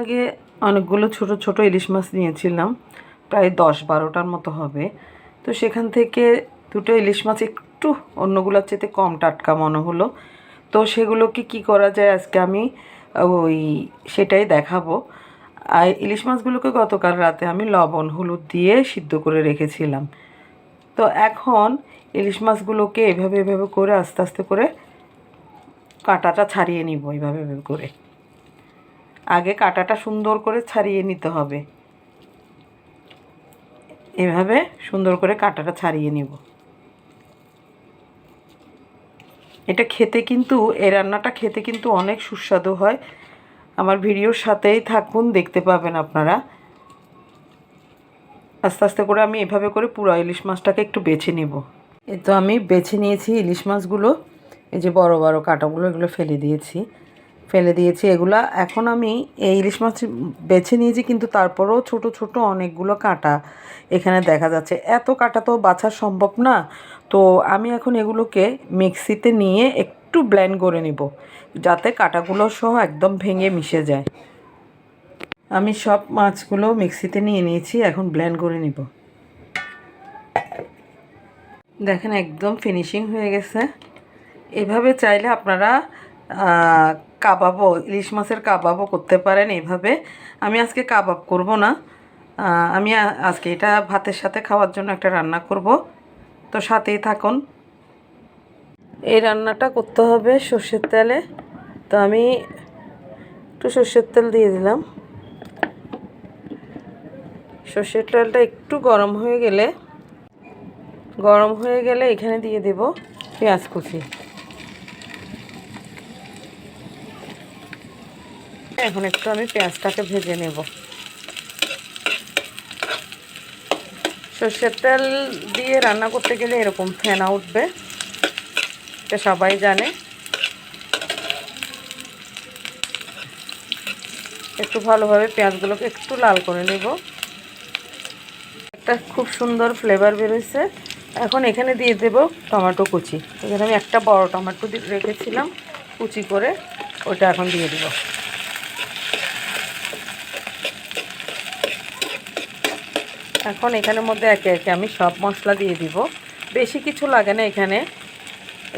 আগে অনেকগুলো ছোট ছোট ইলিশ মাছ নিয়েছিলাম, প্রায় দশ বারোটার মতো হবে। তো সেখান থেকে দুটো ইলিশ মাছ একটু অন্যগুলোর চেয়ে কম টাটকা মনে হলো। তো সেগুলোকে কি করা যায় আজকে আমি ওই সেটাই দেখাবো। আর ইলিশ মাছগুলোকে গতকাল রাতে আমি লবণ, হলুদ দিয়ে সিদ্ধ করে রেখেছিলাম। তো এখন ইলিশ মাছগুলোকে এভাবে এভাবে করে আস্তে আস্তে করে কাঁটাটা ছাড়িয়ে নিব এইভাবে এভাবে করে। আগে কাঁটাটা সুন্দর করে ছাড়িয়ে নিতে হবে। এভাবে সুন্দর করে কাঁটাটা ছাড়িয়ে নিব। এটা খেতে কিন্তু, এ রান্নাটা খেতে কিন্তু অনেক সুস্বাদু হয়। আমার ভিডিওর সাথেই থাকুন, দেখতে পাবেন আপনারা। আস্তে আস্তে করে আমি এভাবে করে পুরো ইলিশ মাছটাকে একটু বেছে নিব। এ তো আমি বেছে নিয়েছি ইলিশ মাছগুলো। এই যে বড় বড় কাঁটাগুলো, এগুলো ফেলে দিয়েছি। ফেলে দিয়েছি এগুলা। এখন আমি এই ইলিশ মাছ বেছে নিয়েছি, কিন্তু তারপরেও ছোট ছোট অনেকগুলো কাঁটা এখানে দেখা যাচ্ছে। এত কাঁটা তো বাছা সম্ভব না। তো আমি এখন এগুলোকে মিক্সিতে নিয়ে একটু ব্লেন্ড করে নিব, যাতে কাঁটাগুলো সহ একদম ভেঙে মিশে যায়। আমি সব মাছগুলো মিক্সিতে নিয়ে নিয়েছি, এখন ব্লেন্ড করে নিব। দেখেন একদম ফিনিশিং হয়ে গেছে। এভাবে চাইলে আপনারা কাবাবও, ইলিশ মাছের কাবাবও করতে পারেন এইভাবে। আমি আজকে কাবাব করব না। আমি আজকে এটা ভাতের সাথে খাওয়ার জন্য একটা রান্না করব। তো সাথেই থাকুন। এই রান্নাটা করতে হবে সর্ষের তেলে। তো আমি একটু সর্ষের তেল দিয়ে দিলাম। সর্ষের তেলটা একটু গরম হয়ে গেলে, গরম হয়ে গেলে এখানে দিয়ে দেব পেঁয়াজ কুচি। এখন একটু আমি পেঁয়াজটাকে ভেজে নেব। সর্ষের তেল দিয়ে রান্না করতে গেলে এরকম ফেনা উঠবে, এটা সবাই জানে। একটু ভালোভাবে পেঁয়াজগুলোকে একটু লাল করে নেব। একটা খুব সুন্দর ফ্লেভার বেরোচ্ছে এখন এখানে দিয়ে দেব টমেটো কুচি। এখানে আমি একটা বড় টমেটো রেখেছিলাম, কুচি করে ওটা এখন দিয়ে দেব। এখন এখানের মধ্যে একে একে আমি সব মশলা দিয়ে দিব। বেশি কিছু লাগে না এখানে।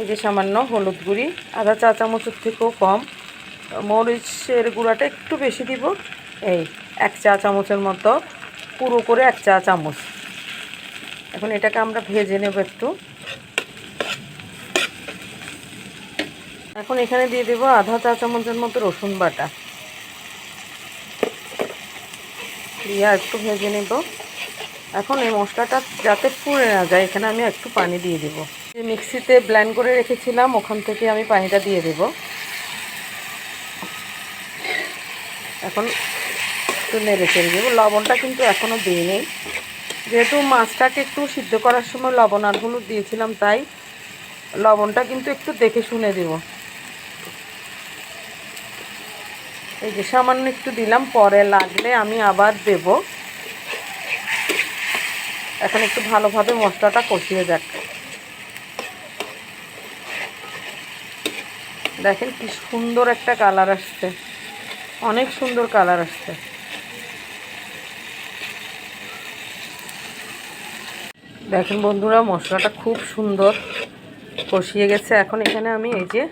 এই যে সামান্য হলুদ গুঁড়ি আধা চা চামচের থেকেও কম। মরিচের গুঁড়াটা একটু বেশি দিব। এই এক চা চামচের মতো পুরো করে এক চা চামচ। এখন এটাকে আমরা ভেজে নেব একটু। এখন এখানে দিয়ে দেব আধা চা চামচের মতো রসুন বাটা। দিয়ে একটু ভেজে নেব। এখন এই মশলাটা যাতে পুড়ে না যায়, এখানে আমি একটু পানি দিয়ে দেব। যে মিক্সিতে ব্ল্যান্ড করে রেখেছিলাম, ওখান থেকে আমি পানিটা দিয়ে দেব। এখন একটু নেড়ে চেড়ে দেবো। লবণটা কিন্তু এখনও দিই নেই যেহেতু মাছটাকে একটু সিদ্ধ করার সময় লবণ আর হলুদ দিয়েছিলাম, তাই লবণটা কিন্তু একটু দেখে শুনে দেব। এই যে সামান্য একটু দিলাম, পরে লাগলে আমি আবার দেব। এখন একটু ভালোভাবে মশলাটা কষিয়ে যাক। দেখেন কি সুন্দর একটা কালার আসছে। অনেক সুন্দর কালার আসছে। দেখেন বন্ধুরা, মশলাটা খুব সুন্দর কষিয়ে গেছে। এখন এখানে আমি এই যে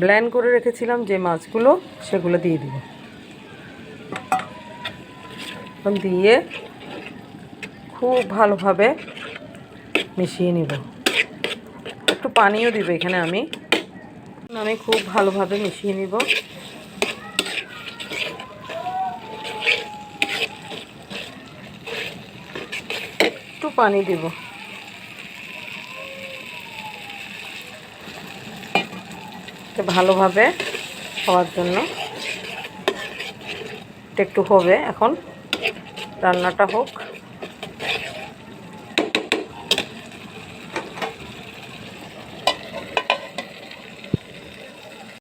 ব্ল্যান্ড করে রেখেছিলাম যে মাছগুলো, সেগুলো দিয়ে দিব। দিয়ে খুব ভালোভাবে মিশিয়ে নিব। একটু পানিও দিব এখানে আমি। আমি খুব ভালোভাবে মিশিয়ে নিব। একটু পানি দিব। ভালোভাবে হওয়ার জন্য। একটু হবে এখন। রান্নাটা হোক।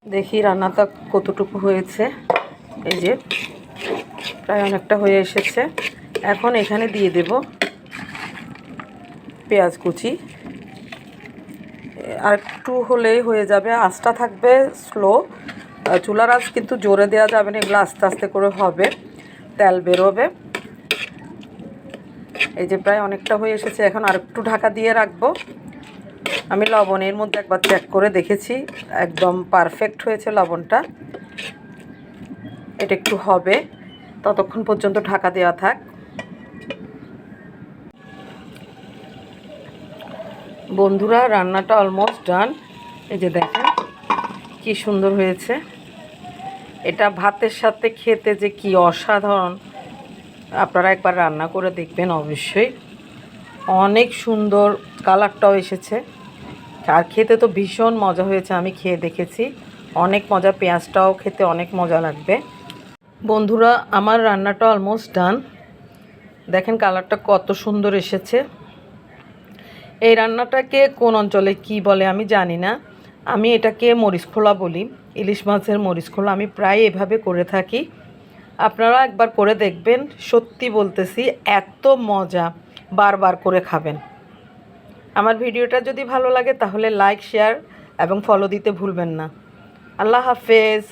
দেখি রান্নাটা কতটুকু হয়েছে। এই যে, প্রায় অনেকটা হয়ে এসেছে। এখন এখানে দিয়ে দেব পেঁয়াজ কুচি। আর একটু হলেই হয়ে যাবে। আঁচটা থাকবে স্লো। চুলার আঁচ কিন্তু জোরে দেওয়া যাবে না, এগুলো আস্তে আস্তে করে হবে। তেল বেরোবে। এই যে প্রায় অনেকটা হয়ে এসেছে। এখন আর একটু ঢাকা দিয়ে রাখব। আমি লবণের মধ্যে একবার চেক করে দেখেছি, একদম পারফেক্ট হয়েছে লবণটা। এটা একটু হবে, ততক্ষণ পর্যন্ত ঢাকা দেওয়া থাক। বন্ধুরা, রান্নাটা অলমোস্ট ডান এই যে দেখেন, কি সুন্দর হয়েছে। এটা ভাতের সাথে খেতে যে কি অসাধারণ। আপনারা একবার রান্না করে দেখবেন অবশ্যই। অনেক সুন্দর কালারটাও এসেছে। আর খেতে তো ভীষণ মজা হয়েছে, আমি খেয়ে দেখেছি। অনেক মজা, পেঁয়াজটাও খেতে অনেক মজা লাগবে। বন্ধুরা, আমার রান্নাটা অলমোস্ট ডান দেখেন কালারটা কত সুন্দর এসেছে। এই রান্নাটাকে কোন অঞ্চলে কি বলে আমি জানি না। আমি এটাকে মরিচ খোলা বলি, ইলিশ মাছের মরিচ খোলা। আমি প্রায় এভাবে করে থাকি। আপনারা একবার করে দেখবেন, সত্যি বলতেছি, এত মজা বারবার করে খাবেন। আমার ভিডিওটা যদি ভালো লাগে তাহলে লাইক শেয়ার এবং ফলো দিতে ভুলবেন না। আল্লাহ হাফেজ।